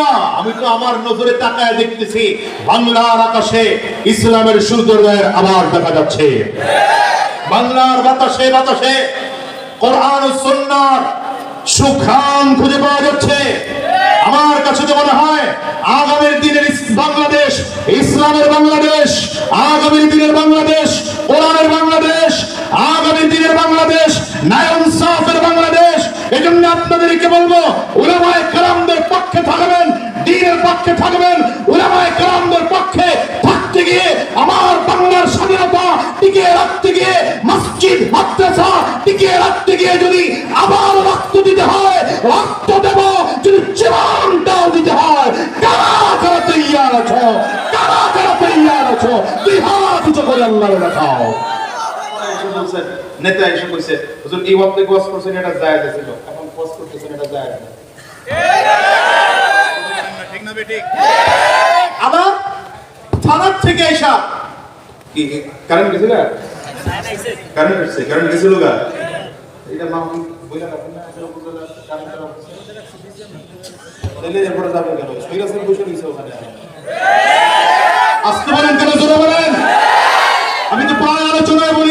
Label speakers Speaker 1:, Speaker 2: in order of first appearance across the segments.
Speaker 1: আলহামদুলিল্লাহ আমি তো আমার নজরে তাকায় দেখতেছি, বাংলার আকাশে ইসলামের সূর্যোদয়ের আবার দেখা যাচ্ছে। বাংলার বাতাসে বাতাসে কোরআন ও সুন্নাহর সুখান খুঁজে পাওয়া যাচ্ছে। আমার কাছে তো মনে হয়, আগামীর দিনের বাংলাদেশ, ইসলামের বাংলাদেশ, আগামীর দিনের বাংলাদেশ, কোরআনের বাংলাদেশ, আগামীর দিনের বাংলাদেশ, নায়ন সাফের বাংলাদেশ, এজন্য আপনাদেরকে বলব, উলামায়ে দিনের পক্ষে থাকবেন উলামায়ে কেরামদের পক্ষে থাকতে গিয়ে আমার বাংলার স্বাধীনতা টিকিয়ে রাখতে গিয়ে মসজিদ মাদ্রাসা টিকিয়ে রাখতে গিয়ে যদি আবার রক্ত দিতে হয় রক্ত দেব যদি জীবনটাও দিতে হয় কারা কারা তৈয়ার আছো? কারা কারা তৈয়ার আছো? দুই হাত উঁচু করে আল্লাহরে দেখাও।
Speaker 2: নেতা এসে কইছে হুজুর এই ওয়াক্তে গোয়াজ করছেন এটা জায়েজ ছিল এখন গোয়াজ করতেছেন এটা জায়েজ না।
Speaker 1: আবার থানার থেকে এসা।
Speaker 2: কি কারণ গেছে গা কারণ গেছে কারণ গেছিল গা এটা মা বইলা রাখেন না এটা বুঝলা কারণ তাহলে এরপরে যাবে কেন? সৈরাসের বসে রইছে ওখানে।
Speaker 1: আসতে বলেন কেন জোরে বলেন? আমি তো প্রায় আলোচনায় বলি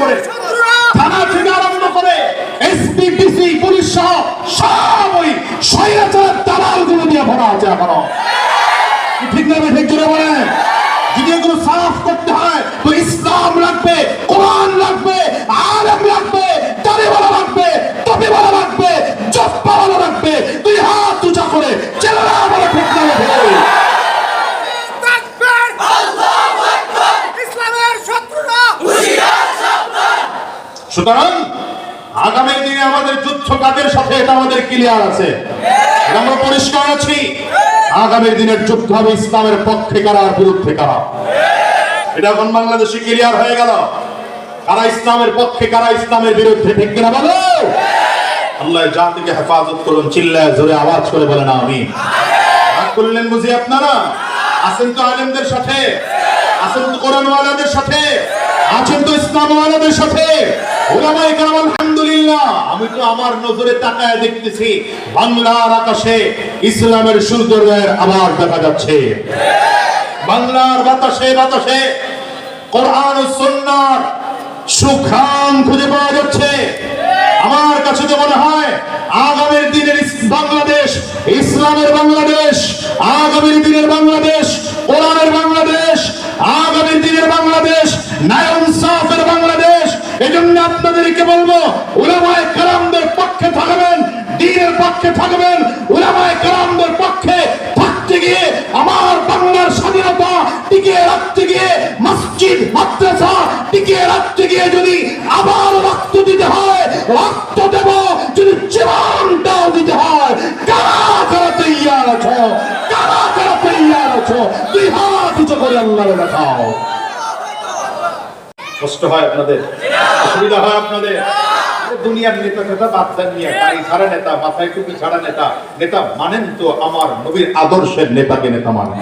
Speaker 1: করে। থানা থেকে আরম্ভ করে এসপি, ডিসি, পুলিশ সহ সব ওই স্বৈরাচার দালালগুলো দিয়ে ভরা আছে এখনও। ঠিক না ঠিক জুড়ে বলেন? যদি এগুলো সাফ করতে হয়, তো ইসলাম লাগবে, কোরআন লাগবে, আলেম লাগবে সুতরাং আগামী দিনে আমাদের যুদ্ধ কাদের সাথে এটা আমাদের ক্লিয়ার আছে। আমরা পরিষ্কার আছি। আগামী দিনের যুদ্ধ হবে ইসলামের পক্ষে কারা আর বিরুদ্ধে কারা। এটা এখন বাংলাদেশে ক্লিয়ার হয়ে গেল। কারা ইসলামের পক্ষে, কারা ইসলামের বিরুদ্ধে, ঠিক কিনা বলো? আল্লাহ জাতিকে হেফাজত করুন, চিল্লায় জোরে আওয়াজ করে বলেন আমি রাগ করলেন বুঝি আপনারা? আছেন তো আলেমদের সাথে। আছেন তো কোরআনওয়ালাদের সাথে। আছেন তো ইসলামওয়ালাদের সাথে? ওলামায়ে কেরাম, আলহামদুলিল্লাহ। আমি তো আমার নজরে তাকায় দেখতেছি, বাংলার আকাশে ইসলামের আবার দেখা যাচ্ছে। বাংলার বাতাসে বাতাসে কোরআন সুখান খুঁজে পাওয়া যাচ্ছে। আমার কাছে তো মনে হয়, আগামীর দিনের বাংলাদেশ, ইসলামের বাংলাদেশ, আগামীর দিনের বাংলাদেশ আপনাদেরকে বলব, উলামায়ে কেরামদের পক্ষে থাকবেন, দিনের পক্ষে থাকবেন, উলামায়ে কেরামদের পক্ষে থাকতে গিয়ে আমার বাংলার স্বাধীনতা টিকিয়ে রাখতে গিয়ে, মসজিদ, মাদ্রাসা টিকিয়ে রাখতে গিয়ে যদি আবার রক্ত দিতে হয়, রক্ত দেব, যদি জীবনটাও দিতে হয়, কারা কারা তৈয়ার আছো? কারা কারা তৈয়ার আছো? দুই হাত উঁচু করে আল্লাহরে দেখাও
Speaker 2: কষ্ট হয় আপনাদের? অসুবিধা হয় আপনাদের? দুনিয়ার নেতা নেতা বাচ্চা নিয়ে গাড়ি ছাড়া নেতা, মাথায় টুপি ছাড়া নেতা। নেতা মানেন তো আমার নবীর
Speaker 1: আদর্শের নেতাকে নেতা মানেন।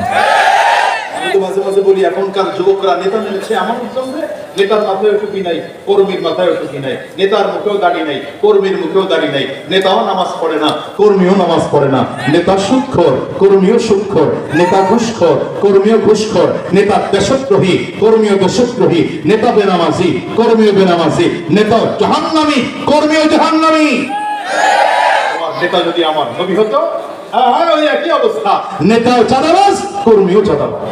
Speaker 2: আমি তো মাঝে মাঝে বলি, এখনকার যুবকরা নেতা মেনেছে আমার সঙ্গে নেতার মাথায় টুপি নাই, কর্মীর মাথায় টুপি নাই, নেতার মুখেও দাড়ি নাই, কর্মীর মুখেও দাড়ি নাই, নেতাও নামাজ পড়ে না,
Speaker 1: কর্মীও নামাজ পড়ে না। নেতা সুৎখর, কর্মীও সুৎখর, নেতা ঘুষখর, কর্মীও ঘুষখর, নেতা দেশদ্রোহী, কর্মীও দেশদ্রোহী, নেতা বেনামাজি, কর্মীও বেনামাজি নেতা জাহান্নামী, কর্মীও জাহান্নামী।
Speaker 2: নেতা যদি আমার নবী হতো হ্যাঁ হ্যাঁ ওই একই অবস্থা।
Speaker 1: নেতাও চাঁদাবাজ, কর্মীও চাঁদাবাজ।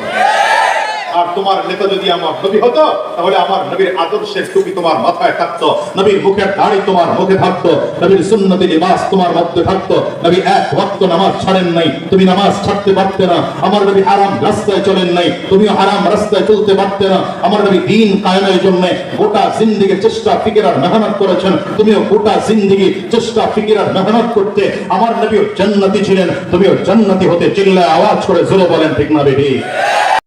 Speaker 2: আর তোমার নেতা যদি আমার নবী হতো, তাহলে আমার নবীর আদর্শের টুপি তোমার মাথায় থাকতো।
Speaker 1: নবীর মুখের দাড়ি তোমার মুখে থাকতো। নবীর সুন্নতি লিবাস তোমার মধ্যে থাকতো। নবী এক ওয়াক্ত নামাজ ছাড়েন নাই। তুমি নামাজ ছাড়তে পারতে না। আমার নবী হারাম রাস্তায় চলেন নাই। তুমিও হারাম রাস্তায় চলতে পারতে না। আমার নবী দিন কায়েমের জন্য গোটা জিন্দিগি চেষ্টা ফিকির আর মেহনত করেছেন। তুমিও গোটা জিন্দিগি চেষ্টা ফিকির আর মেহনত করতে আমার নবীও জান্নাতি ছিলেন। তুমিও জান্নাতি হতে চিল্লায় আওয়াজ করে জোরে বলেন, ঠিক না বেবি